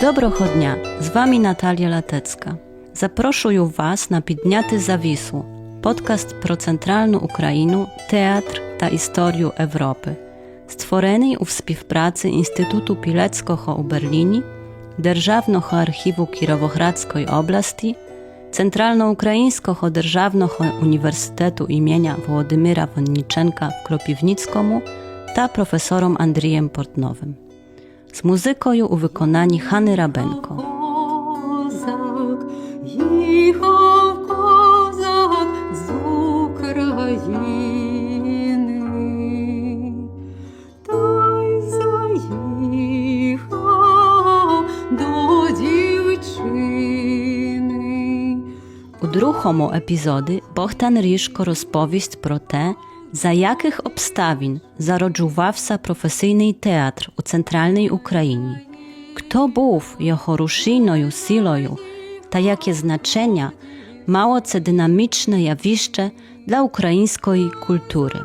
Доброго дня, з вами Natalia Latecka. Запрошую вас на Підняти завісу, подкаст про центральну Україну, театр та історію Європи, створений у співпраці Інституту Пілецького у Берліні, Державного архіву Кіровоградської області, Центральноукраїнського державного університету імені Володимира Вонніченка в Кропівницькому та професором Андрієм Портновим. З музикою у виконанні Хани Рабенко. Козак, їхав козак з України, та й заїхав до дівчини. У другому епізоді Богдан Ріжко розповість про те, за яких обставин зароджувався професійний театр у центральній Україні, хто був його рушійною силою та яке значення мало це динамічне явище для української культури.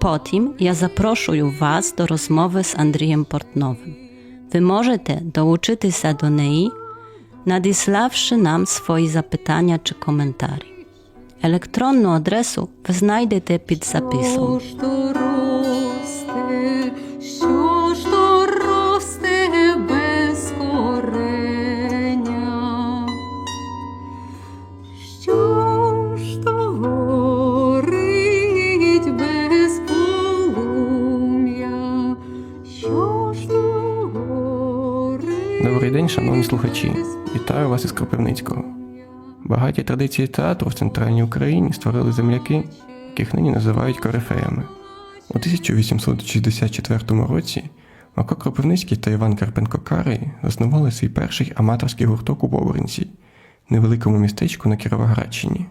Потім я запрошую вас до розмови з Андрієм Портновим. Ви можете долучитися Електронну адресу ви знайдете під записом. Що ж то росте, що ж то росте без кореня? Що ж горить без полум'я? Що ж то Добрий день, шановні слухачі. Вітаю вас із Кропивницького. Багаті традиції театру в центральній Україні створили земляки, яких нині називають корифеями. У 1864 році Мако Кропивницький та Іван Карпенко Карий заснували свій перший аматорський гурток у Бобринці, невеликому містечку на Кіровоградщині.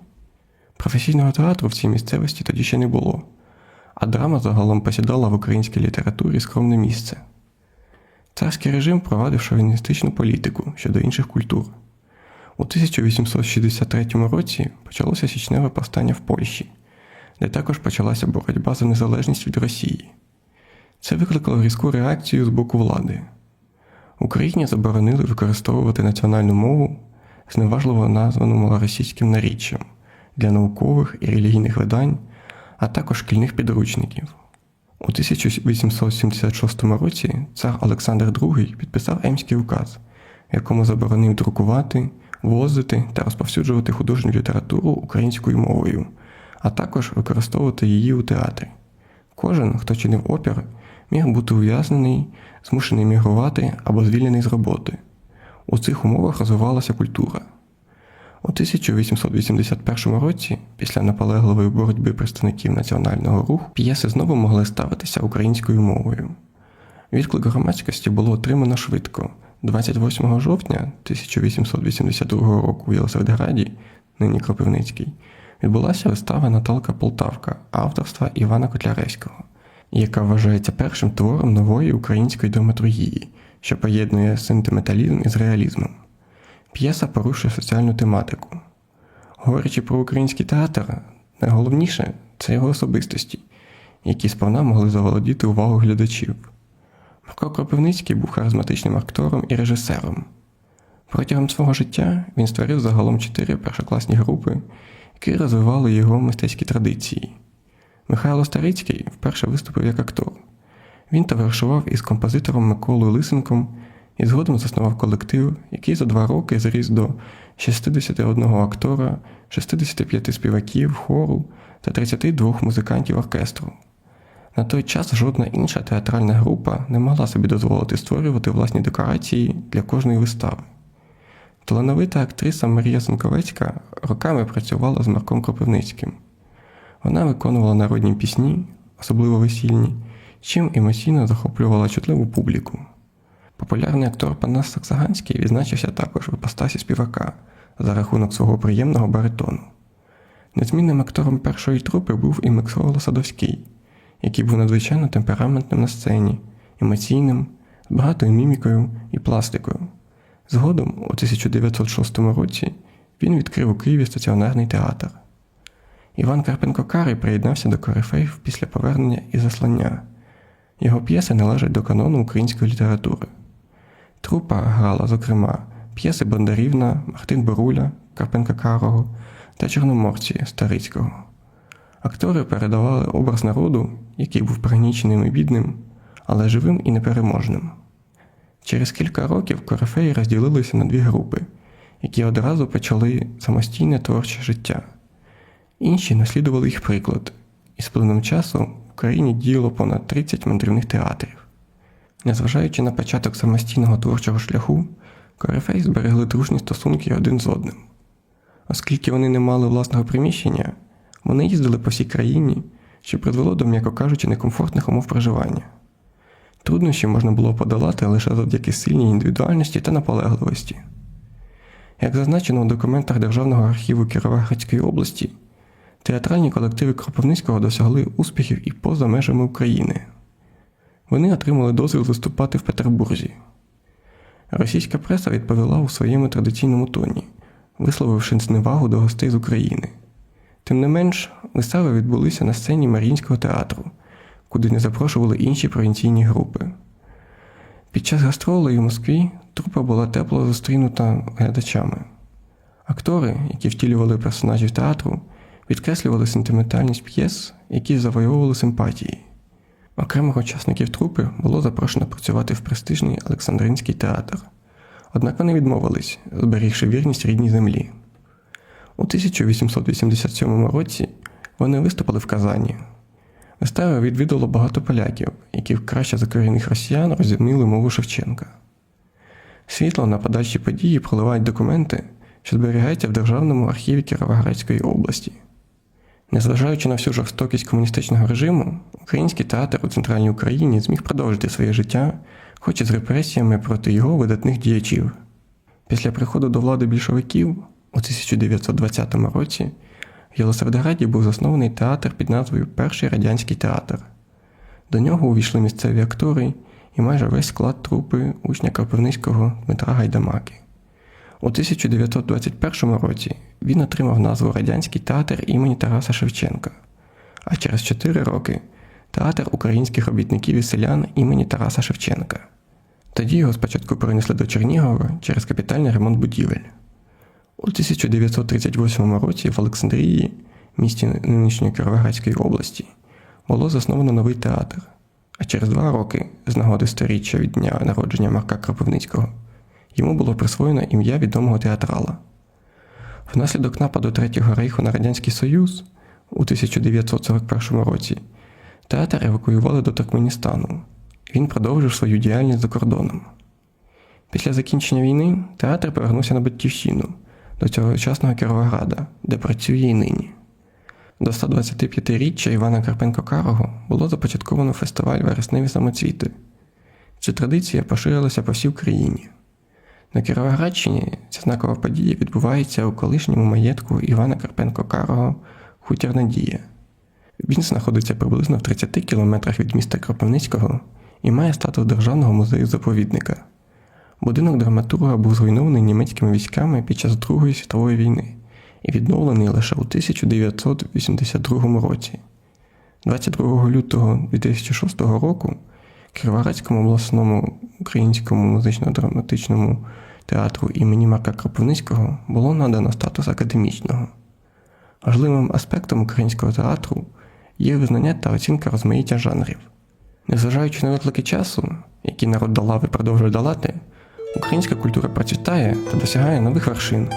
Професійного театру в цій місцевості тоді ще не було, а драма загалом посідала в українській літературі скромне місце. Царський режим провадив шовіністичну політику щодо інших культур. У 1863 році почалося січневе повстання в Польщі, де також почалася боротьба за незалежність від Росії. Це викликало різку реакцію з боку влади. Україні заборонили використовувати національну мову, зневажливо названу малоросійським наріччям для наукових і релігійних видань, а також шкільних підручників. У 1876 році цар Олександр II підписав Емський указ, якому заборонив друкувати, возити та розповсюджувати художню літературу українською мовою, а також використовувати її у театрі. Кожен, хто чинив опір, міг бути ув'язнений, змушений мігрувати або звільнений з роботи. У цих умовах розвивалася культура. У 1881 році, після наполегливої боротьби представників національного руху, п'єси знову могли ставитися українською мовою. Відклик громадськості було отримано швидко. 28 жовтня 1882 року у Єлисаветграді, нині Кропивницький, відбулася вистава Наталка Полтавка авторства Івана Котляревського, яка вважається першим твором нової української драматургії, що поєднує сентименталізм із реалізмом. П'єса порушує соціальну тематику. Говорячи про український театр, найголовніше це його особистості, які сповна могли заволодіти увагу глядачів. Марко Кропивницький був харизматичним актором і режисером. Протягом свого життя він створив загалом чотири першокласні групи, які розвивали його мистецькі традиції. Михайло Старицький вперше виступив як актор. Він товаришував із композитором Миколою Лисенком і згодом заснував колектив, який за два роки зріс до 61 актора, 65 співаків, хору та 32 музикантів оркестру. На той час жодна інша театральна група не могла собі дозволити створювати власні декорації для кожної вистави. Талановита актриса Марія Занковецька роками працювала з Марком Кропивницьким. Вона виконувала народні пісні, особливо весільні, чим емоційно захоплювала чутливу публіку. Популярний актор Панас Саксаганський відзначився також в іпостасі співака за рахунок свого приємного баритону. Незмінним актором першої трупи був і Микола Садовський, який був надзвичайно темпераментним на сцені, емоційним, з багатою мімікою і пластикою. Згодом, у 1906 році, він відкрив у Києві стаціонарний театр. Іван Карпенко Карий приєднався до корифеїв після повернення із заслання. Його п'єси належать до канону української літератури. Трупа грала, зокрема, п'єси Бондарівна, Мартин Боруля, Карпенка Карого та Чорноморці Старицького. Актори передавали образ народу, який був пригніченим і бідним, але живим і непереможним. Через кілька років корифеї розділилися на дві групи, які одразу почали самостійне творче життя. Інші наслідували їх приклад, і з плином часу в Україні діяло понад 30 мандрівних театрів. Незважаючи на початок самостійного творчого шляху, корифеї зберегли дружні стосунки один з одним. Оскільки вони не мали власного приміщення, вони їздили по всій країні, що призвело до, м'яко кажучи, некомфортних умов проживання. Труднощі можна було подолати лише завдяки сильній індивідуальності та наполегливості. Як зазначено в документах Державного архіву Кіровоградської області, театральні колективи Кропивницького досягли успіхів і поза межами України. Вони отримали дозвіл виступати в Петербурзі. Російська преса відповіла у своєму традиційному тоні, висловивши зневагу до гостей з України. Тим не менш, вистави відбулися на сцені Маріїнського театру, куди не запрошували інші провінційні групи. Під час гастролей у Москві трупа була тепло зустрінута глядачами. Актори, які втілювали персонажів театру, підкреслювали сентиментальність п'єс, які завойовували симпатії. Окремих учасників трупи було запрошено працювати в престижний Олександринський театр. Однак вони відмовились, зберігши вірність рідній землі. У 1887 році вони виступили в Казані. Виставу відвідало багато поляків, які краще за корінних росіян розуміли мову Шевченка. Світло на подальші події проливають документи, що зберігаються в Державному архіві Кіровоградської області. Незважаючи на всю жорстокість комуністичного режиму, український театр у центральній Україні зміг продовжити своє життя, хоч і з репресіями проти його видатних діячів. Після приходу до влади більшовиків у 1920 році в Єлисаветграді був заснований театр під назвою Перший радянський театр. До нього увійшли місцеві актори і майже весь склад трупи учня Кропивницького Дмитра Гайдамаки. У 1921 році він отримав назву Радянський театр імені Тараса Шевченка, а через 4 роки Театр українських робітників і селян імені Тараса Шевченка. Тоді його спочатку перенесли до Чернігова через капітальний ремонт будівель. У 1938 році в Олександрії, місті нинішньої Кіровоградської області, було засновано новий театр, а через два роки, з нагоди сторіччя від дня народження Марка Кропивницького, йому було присвоєно ім'я відомого театрала. Внаслідок нападу Третього рейху на Радянський Союз у 1941 році театр евакуювали до Туркменістану. Він продовжив свою діяльність за кордоном. Після закінчення війни театр повернувся на батьківщину до цьогочасного Кіровограда, де працює і нині. До 125-річчя Івана Карпенко Карого було започатковано фестиваль Вересневі самоцвіти. Ця традиція поширилася по всій Україні. На Кіровоградщині ця знакова подія відбувається у колишньому маєтку Івана Карпенко Карого Хутір Надія. Він знаходиться приблизно в 30 кілометрах від міста Кропивницького і має статус державного музею-заповідника. Будинок драматурга був зруйнований німецькими військами під час Другої світової війни і відновлений лише у 1982 році. 22 лютого 2006 року Кіровоградському обласному українському музично-драматичному театру імені Марка Кропивницького було надано статус академічного. Важливим аспектом українського театру є визнання та оцінка розмаїття жанрів. Незважаючи на виклики часу, які народ долав і продовжує долати, українська культура процвітає та досягає нових вершин.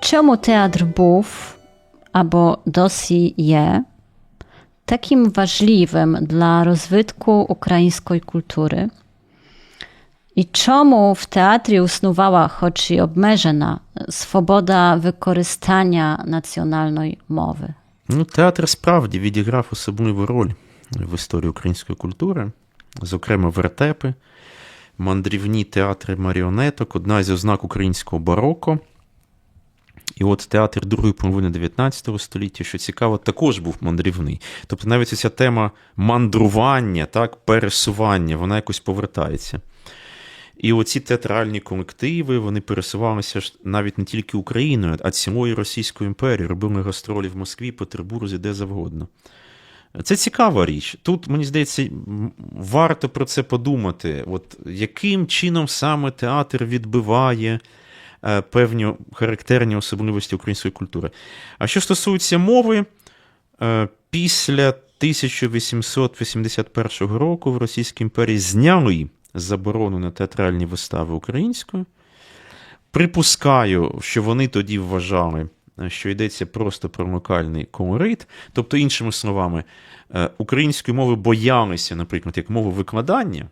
Czemu teatr був або досі є таким важливим для розвитку української культури? І чому в театрі існувала, хоч і обмежена, свобода використання національної мови? Ну, театр справді відіграв особливу роль в історії української культури, зокрема, вертепи, мандрівні театри маріонеток, одна з ознак українського бароко. І от театр другої половини 19 століття, що цікаво, також був мандрівний. Тобто навіть ця тема мандрування, так, пересування, вона якось повертається. І оці театральні колективи вони пересувалися ж навіть не тільки Україною, а цілою Російською імперією, робили гастролі в Москві, Петербурзі, де завгодно. Це цікава річ. Тут, мені здається, варто про це подумати. От яким чином саме театр відбиває е, певні характерні особливості української культури. А що стосується мови, е, після 1881 року в Російській імперії зняли заборону на театральні вистави українською. Припускаю, що вони тоді вважали, е, що йдеться просто про локальний колорит. Тобто, іншими словами, е, української мови боялися, наприклад, як мови викладання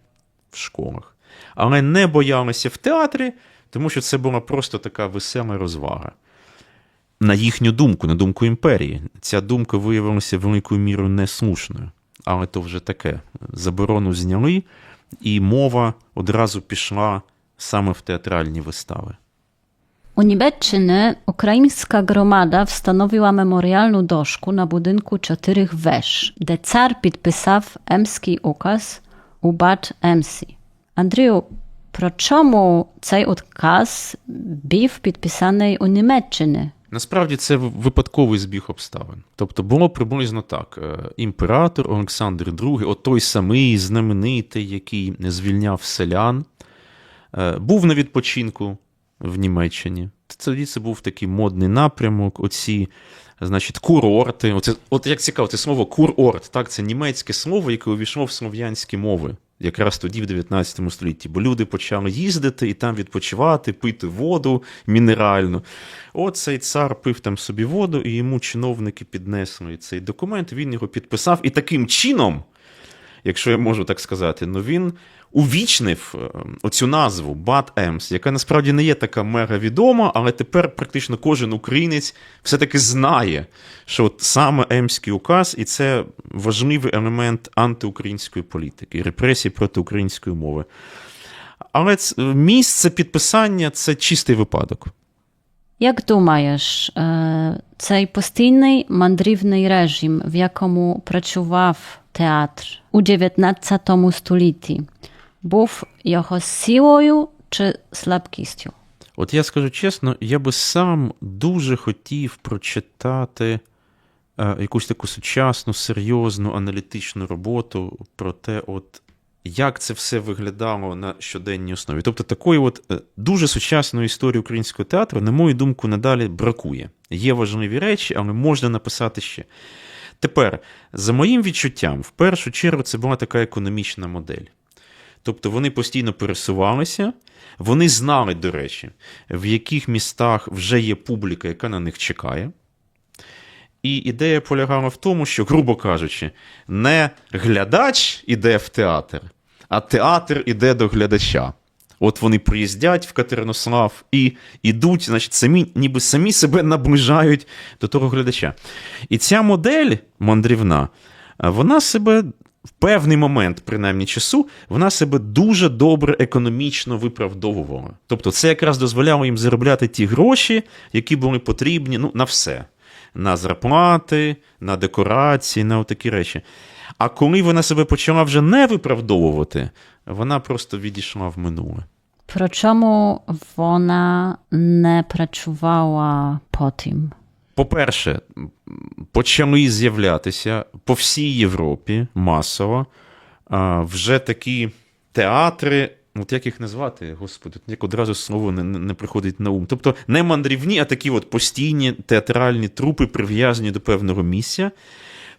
в школах, але не боялися в театрі, тому що це була просто така весела розвага. На їхню думку, на думку імперії, ця думка виявилася великою мірою неслушною. Але то вже таке. Заборону зняли, і мова одразу пішла саме в театральні вистави. U Niebetczyny ukraińska gromada wstanowiła memorialną doszku na budynku czterech wеж, де цар підписав емський указ у Емсі. Андрію, про чому цей указ був підписаний у Німеччині? Насправді це випадковий збіг обставин. Тобто було приблизно так: Е, імператор Олександр II, от той самий знаменитий, який звільняв селян, е, був на відпочинку в Німеччині. Тоді це був такий модний напрямок. Оці, значить, курорти. Оце, от як цікаво, це слово курорт, так, це німецьке слово, яке увійшло в слов'янські мови. Якраз тоді, в 19 столітті, бо люди почали їздити і там відпочивати, пити воду мінеральну. От цей цар пив там собі воду, і йому чиновники піднесли цей документ, він його підписав. І таким чином, якщо я можу так сказати, ну він увічнив е, оцю назву Бат Емс, яка насправді не є така мега відома, але тепер практично кожен українець все-таки знає, що от саме Емський указ, і це важливий елемент антиукраїнської політики, репресій проти української мови. Але місце підписання це чистий випадок. Jak думаєш, е, цей постійний мандрівний режим, в якому працював театр у 19 столітті, був його силою чи слабкістю? От я скажу чесно, я би сам дуже хотів прочитати е, якусь таку сучасну, серйозну аналітичну роботу про те, от як це все виглядало на щоденній основі. Тобто такої от е, дуже сучасної історії українського театру, на мою думку, надалі бракує. Є важливі речі, але можна написати ще. Тепер, за моїм відчуттям, в першу чергу це була така економічна модель. Тобто вони постійно пересувалися, вони знали, до речі, в яких містах вже є публіка, яка на них чекає. І ідея полягала в тому, що, грубо кажучи, не глядач іде в театр, а театр іде до глядача. От вони приїздять в Катеринослав і ідуть, значить, самі, ніби самі себе наближають до того глядача. І ця модель мандрівна, вона себе в певний момент, принаймні часу, вона себе дуже добре економічно виправдовувала. Тобто, це якраз дозволяло їм заробляти ті гроші, які були потрібні ну, на все: на зарплати, на декорації, на такі речі. А коли вона себе почала вже не виправдовувати, вона просто відійшла в минуле. Про чому вона не працювала потім? По-перше, почали з'являтися по всій Європі масово вже такі театри. От як їх назвати, господи, як одразу слово не, не не приходить на ум. Тобто не мандрівні, а такі от постійні театральні трупи, прив'язані до певного місця.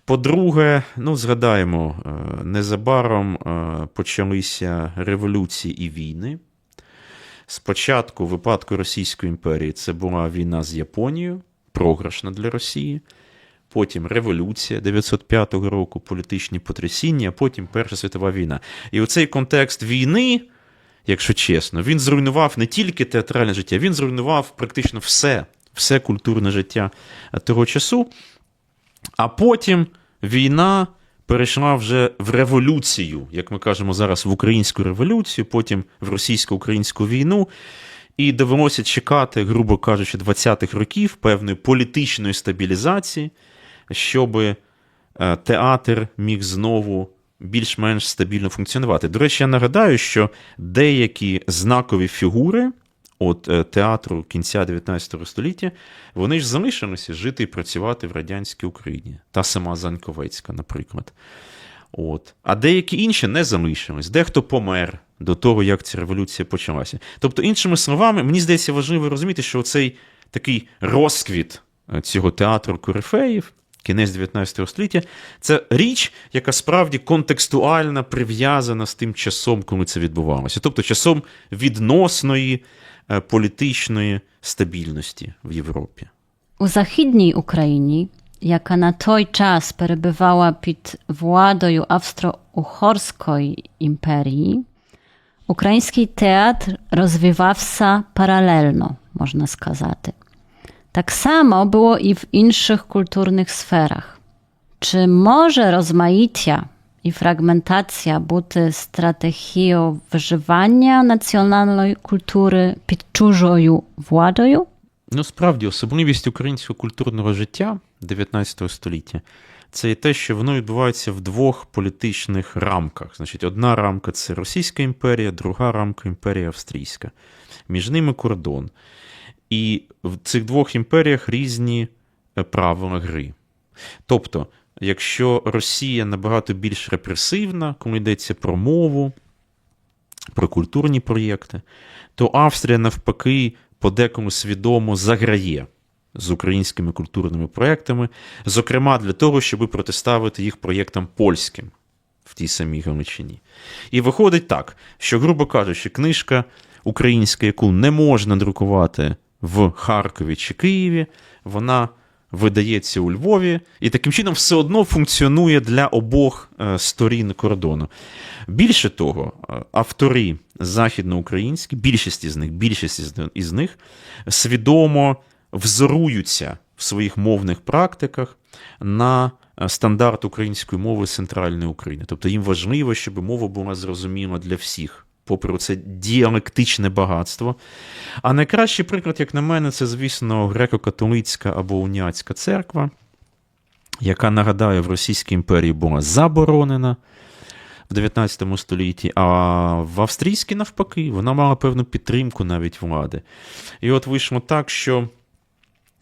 По-друге, ну, згадаємо, е, незабаром е, почалися революції і війни. Спочатку, в випадку Російської імперії, це була війна з Японією, програшна для Росії. Потім революція 905 року, політичні потрясіння, потім Перша світова війна. І оцей контекст війни, якщо чесно, він зруйнував не тільки театральне життя, він зруйнував практично все, все культурне життя того часу. А потім війна перейшла вже в революцію, як ми кажемо зараз, в українську революцію, потім в російсько-українську війну. І довелося чекати, грубо кажучи, 20-х років певної політичної стабілізації, щоб е, театр міг знову більш-менш стабільно функціонувати. До речі, я нагадаю, що деякі знакові фігури от е, театру кінця 19 століття, вони ж залишилися жити і працювати в радянській Україні. Та сама Заньковецька, наприклад. От. А деякі інші не залишились. Дехто помер до того, як ця революція почалася. Тобто, іншими словами, мені здається, важливо розуміти, що цей такий розквіт е, цього театру корифеїв, кінець 19 століття, це річ, яка справді контекстуально прив'язана з тим часом, коли це відбувалося. Тобто часом відносної е, політичної стабільності в Європі. У західній Україні, яка на той час перебувала під владою Австро-Угорської імперії, український театр розвивався паралельно, можна сказати. Так само było і в інших культурних сферах. Чи може розмаїття і фрагментація бути стратегією виживання національної культури під чужою владою? Ну, справді, особливість українського культурного життя 19 століття це і те, що воно відбувається в двох політичних рамках. Значить, одна рамка це Російська імперія, друга рамка імперія Австрійська. Між ними кордон. І в цих двох імперіях різні е, правила гри. Тобто, якщо Росія набагато більш репресивна, коли йдеться про мову, про культурні проєкти, то Австрія, навпаки, подекому свідомо заграє з українськими культурними проєктами, зокрема для того, щоб протиставити їх проєктам польським в тій самій Галичині. І виходить так, що, грубо кажучи, книжка українська, яку не можна друкувати в Харкові чи Києві, вона видається у Львові, і таким чином все одно функціонує для обох е, сторін кордону. Більше того, е, автори західноукраїнські, більшість із них, більшість із- них свідомо взоруються в своїх мовних практиках на е, стандарт української мови центральної України. Тобто їм важливо, щоб мова була зрозуміла для всіх. Попри це діалектичне багатство. А найкращий приклад, як на мене, це, звісно, греко-католицька або уніатська церква, яка, нагадаю, в Російській імперії була заборонена в 19 столітті, а в австрійській, навпаки, вона мала певну підтримку навіть влади. І от вийшло так, що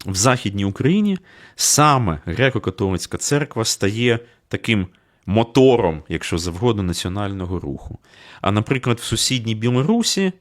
в Західній Україні саме греко-католицька церква стає таким мотором, якщо завгодно, національного руху. А, наприклад, в сусідній Білорусі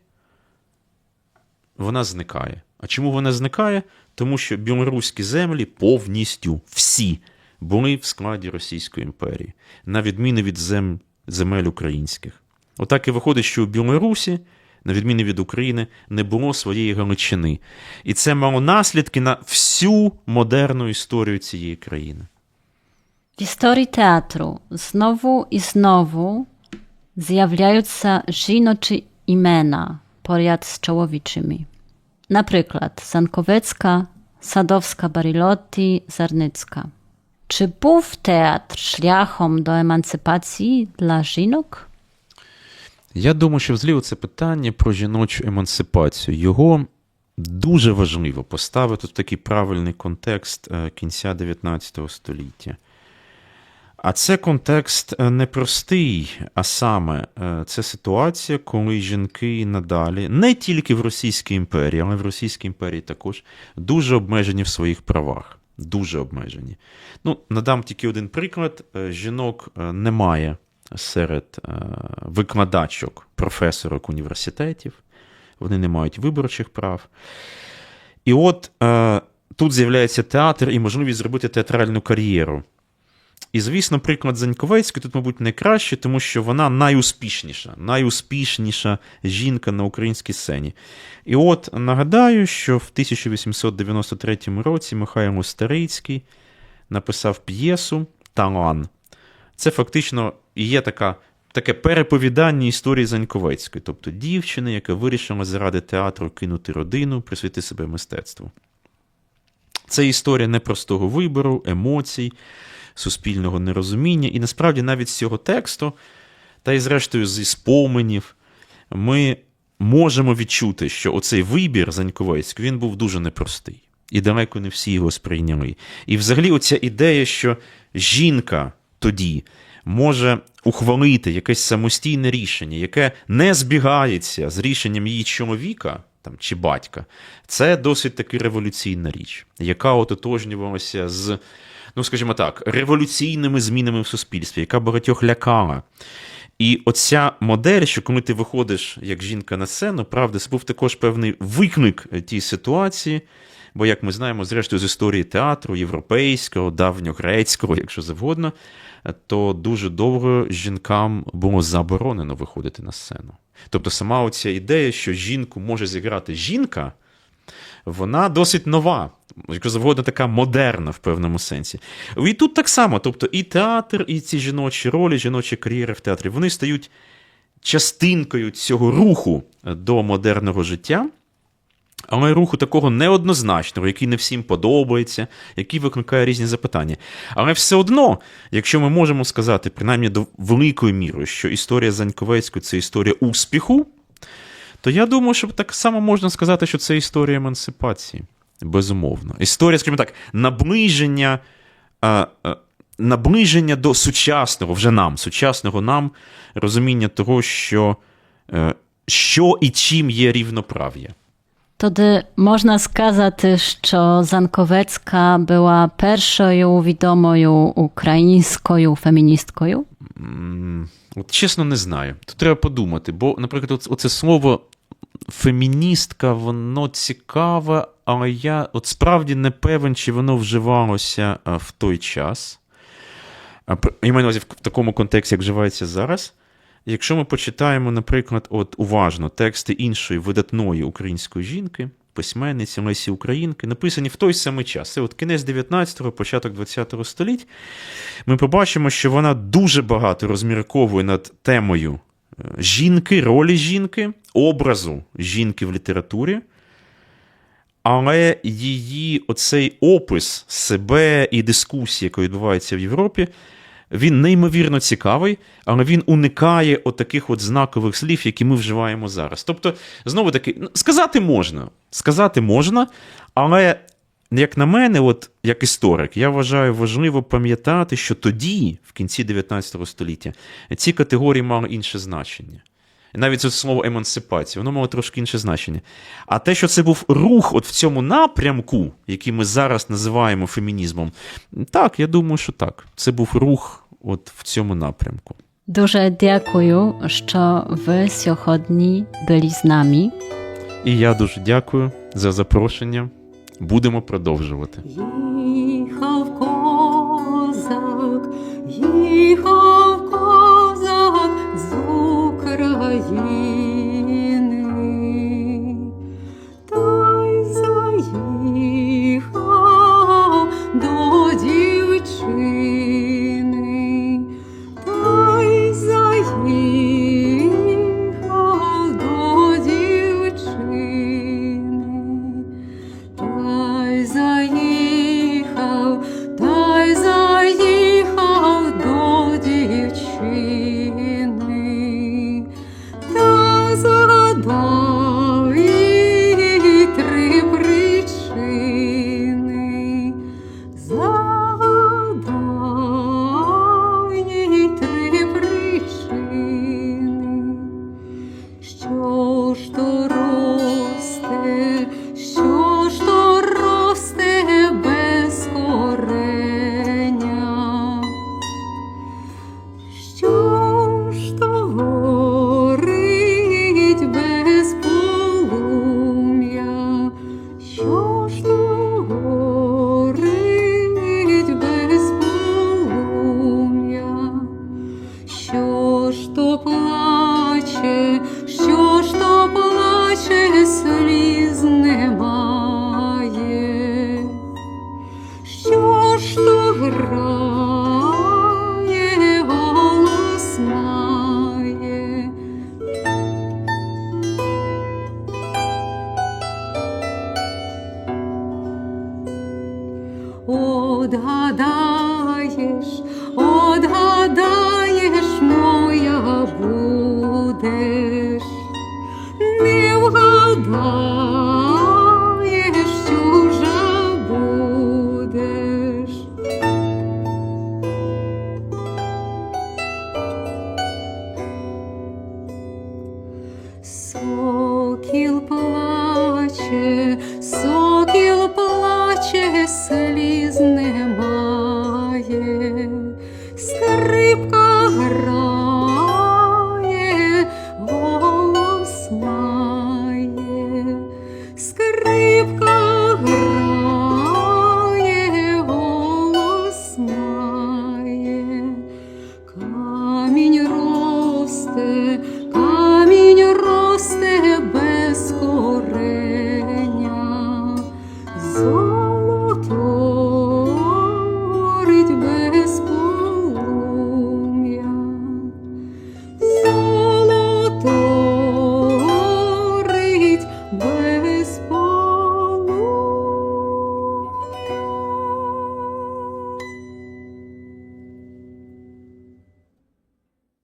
вона зникає. А чому вона зникає? Тому що білоруські землі повністю всі були в складі Російської імперії, на відміну від зем, земель українських. Отак і виходить, що у Білорусі, на відміну від України, не було своєї Галичини. І це мало наслідки на всю модерну історію цієї країни. W historii teatru znowu i znowu zjawiają się żinoczy imena porяд z czołowiczymi. Na przykład Sankowiecka, Sadowska Barilotti, Zarnycka. Czy był teatr szляхом до емансипації для жінок? Я думаю, що взагалі це питання про жіночу емансипацію. Його дуже важливо поставити в такий правильний контекст е, кінця 19 століття. А це контекст е, непростий, а саме е, це ситуація, коли жінки надалі, не тільки в Російській імперії, але в Російській імперії також дуже обмежені в своїх правах. Дуже обмежені. Ну, надам тільки один приклад: жінок немає серед е, викладачок, професорок університетів, вони не мають виборчих прав. І от е, тут з'являється театр і можливість зробити театральну кар'єру. І, звісно, приклад Заньковецької тут, мабуть, найкраще, тому що вона найуспішніша, найуспішніша жінка на українській сцені. І от нагадаю, що в 1893 році Михайло Старицький написав п'єсу Талан. Це фактично є така, таке переповідання історії Заньковецької, тобто дівчини, яка вирішила заради театру кинути родину, присвятити себе мистецтву. Це історія непростого вибору, емоцій, суспільного нерозуміння. І насправді навіть з цього тексту, та й зрештою зі споменів, ми можемо відчути, що оцей вибір Заньковецький він був дуже непростий. І далеко не всі його сприйняли. І взагалі, оця ідея, що жінка тоді може ухвалити якесь самостійне рішення, яке не збігається з рішенням її чоловіка там, чи батька, це досить таки революційна річ, яка ототожнювалася з, ну скажімо так, революційними змінами в суспільстві, яка багатьох лякала. І оця модель, що коли ти виходиш як жінка на сцену, правда, це був також певний виклик тій ситуації. Бо, як ми знаємо, зрештою, з історії театру, європейського, давньогрецького, якщо завгодно, то дуже довго жінкам було заборонено виходити на сцену. Тобто, сама оця ідея, що жінку може зіграти жінка, вона досить нова, якщо завгодно, така модерна в певному сенсі. І тут так само, тобто і театр, і ці жіночі ролі, жіночі кар'єри в театрі, вони стають частинкою цього руху до модерного життя. Але руху такого неоднозначного, який не всім подобається, який викликає різні запитання. Але все одно, якщо ми можемо сказати, принаймні до великої міри, що історія Заньковецької це історія успіху, то я думаю, що так само можна сказати, що це історія емансипації. Безумовно. Історія, скажімо так, наближення, а, а, наближення до сучасного, вже нам, сучасного нам розуміння того, що, е, що і чим є рівноправ'я. Тоді можна сказати, що Занковецька була першою відомою українською феміністкою. От чесно, не знаю. Тут треба подумати, бо, наприклад, оц- оце слово феміністка, воно цікаве, але я от справді не певен, чи воно вживалося в той час. Я маю на увазі в такому контексті, як вживається зараз. Якщо ми почитаємо, наприклад, от уважно тексти іншої видатної української жінки, письменниці Лесі Українки, написані в той самий час. Це от кінець 19-го, початок 20-го століть, ми побачимо, що вона дуже багато розмірковує над темою е, жінки, ролі жінки, образу жінки в літературі. Але її оцей опис себе і дискусії, яка відбувається в Європі, він неймовірно цікавий, але він уникає отаких от знакових слів, які ми вживаємо зараз. Тобто, знову таки, сказати можна, сказати можна, але, як на мене, от як історик, я вважаю важливо пам'ятати, що тоді, в кінці 19 століття, ці категорії мали інше значення. Навіть це слово емансипація, воно мало трошки інше значення. А те, що це був рух от в цьому напрямку, який ми зараз називаємо фемінізмом, так, я думаю, що так. Це був рух от в цьому напрямку. Дуже дякую, що ви сьогодні були з нами. І я дуже дякую за запрошення. Будемо продовжувати.